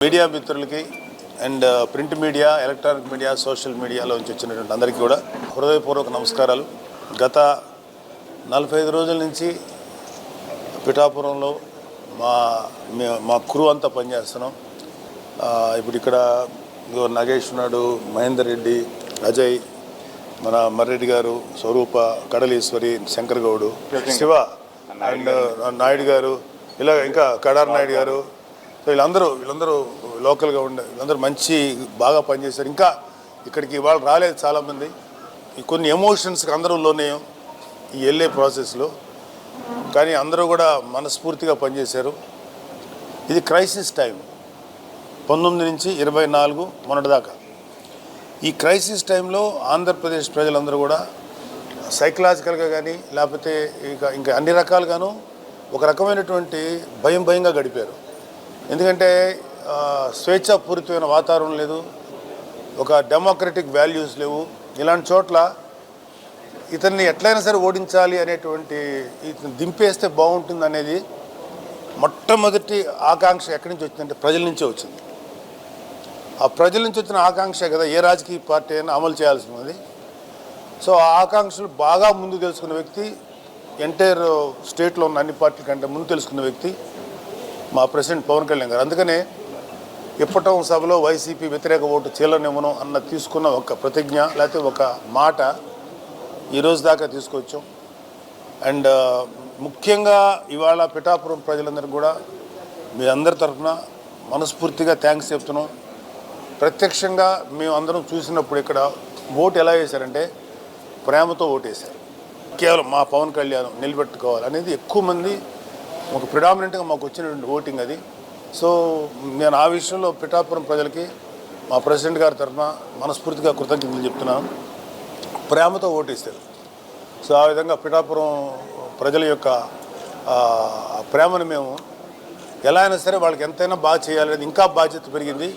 Media మిత్రులకి and uh, print media electronic media social మీడియాలో నుంచి వచ్చినటువంటి అందరికీ కూడా హృదయపూర్వక నమస్కారాలు. గత నలభై ఐదు రోజుల నుంచి పిఠాపురంలో మా మే- మా క్రూ అంతా పనిచేస్తున్నాం. Uh, ఇప్పుడు ఇక్కడ నాగేష్ ఉన్నాడు మహేందర్ రెడ్డి అజయ్ మన మర్రెడ్డి గారు స్వరూప కడలీశ్వరి శంకర్ గౌడు శివ అండ్ uh, నాయుడు గారు ఇలా ఇంకా కడార్ నాయుడు గారు సో వీళ్ళందరూ వీళ్ళందరూ లోకల్గా ఉండే వీళ్ళందరూ మంచి బాగా పనిచేశారు. ఇంకా ఇక్కడికి ఇవాళ రాలేదు చాలామంది. ఈ కొన్ని ఎమోషన్స్కి అందరూలోనే ఈ వెళ్ళే ప్రాసెస్లో కానీ అందరూ కూడా మనస్ఫూర్తిగా పనిచేశారు. ఇది క్రైసిస్ టైం పంతొమ్మిది నుంచి ఇరవై నాలుగు మొన్నటిదాకా. ఈ క్రైసిస్ టైంలో ఆంధ్రప్రదేశ్ ప్రజలందరూ కూడా సైకలాజికల్గా కానీ లేకపోతే ఇక ఇంకా అన్ని రకాలుగాను ఒక రకమైనటువంటి భయం భయంగా గడిపారు. ఎందుకంటే స్వేచ్ఛాపూరితమైన వాతావరణం లేదు ఒక డెమోక్రటిక్ వాల్యూస్ లేవు. ఇలాంటి చోట్ల ఇతన్ని ఎట్లయినా సరే ఓడించాలి అనేటువంటి ఇతను దింపేస్తే బాగుంటుంది అనేది మొట్టమొదటి ఆకాంక్ష ఎక్కడి నుంచి వచ్చిందంటే ప్రజల నుంచే వచ్చింది. ఆ ప్రజల నుంచి వచ్చిన ఆకాంక్ష కదా ఏ రాజకీయ పార్టీ అయినా అమలు చేయాల్సి ఉన్నది సో ఆ ఆకాంక్షలు బాగా ముందు తెలుసుకున్న వ్యక్తి ఎంటైర్ స్టేట్లో ఉన్న అన్ని పార్టీల కంటే ముందు తెలుసుకున్న వ్యక్తి మా ప్రెసిడెంట్ పవన్ కళ్యాణ్ గారు. అందుకనే ఇప్పటం సభలో వైసీపీ వ్యతిరేక ఓటు చీలనివ్వను అన్న తీసుకున్న ఒక ప్రతిజ్ఞ లేకపోతే ఒక మాట ఈరోజు దాకా తీసుకొచ్చాం. అండ్ ముఖ్యంగా ఇవాళ పిఠాపురం ప్రజలందరూ కూడా మీ అందరి తరఫున మనస్ఫూర్తిగా థ్యాంక్స్ చెప్తున్నాం. ప్రత్యక్షంగా మేము అందరం చూసినప్పుడు ఇక్కడ ఓటు ఎలా వేశారంటే ప్రేమతో ఓటేశారు కేవలం మా పవన్ కళ్యాణ్ నిలబెట్టుకోవాలి అనేది ఎక్కువ మంది ఒక ప్రిడామినెంట్గా మాకు వచ్చినటువంటి ఓటింగ్ అది. సో నేను ఆ విషయంలో పిఠాపురం ప్రజలకి మా ప్రెసిడెంట్ గారి తరఫున మనస్ఫూర్తిగా కృతజ్ఞతలు చెప్తున్నాను. ప్రేమతో ఓటేస్తారు సో ఆ విధంగా పిఠాపురం ప్రజల యొక్క ప్రేమను మేము ఎలా అయినా సరే వాళ్ళకి ఎంతైనా బాగా చేయాలనేది ఇంకా బాధ్యత పెరిగింది.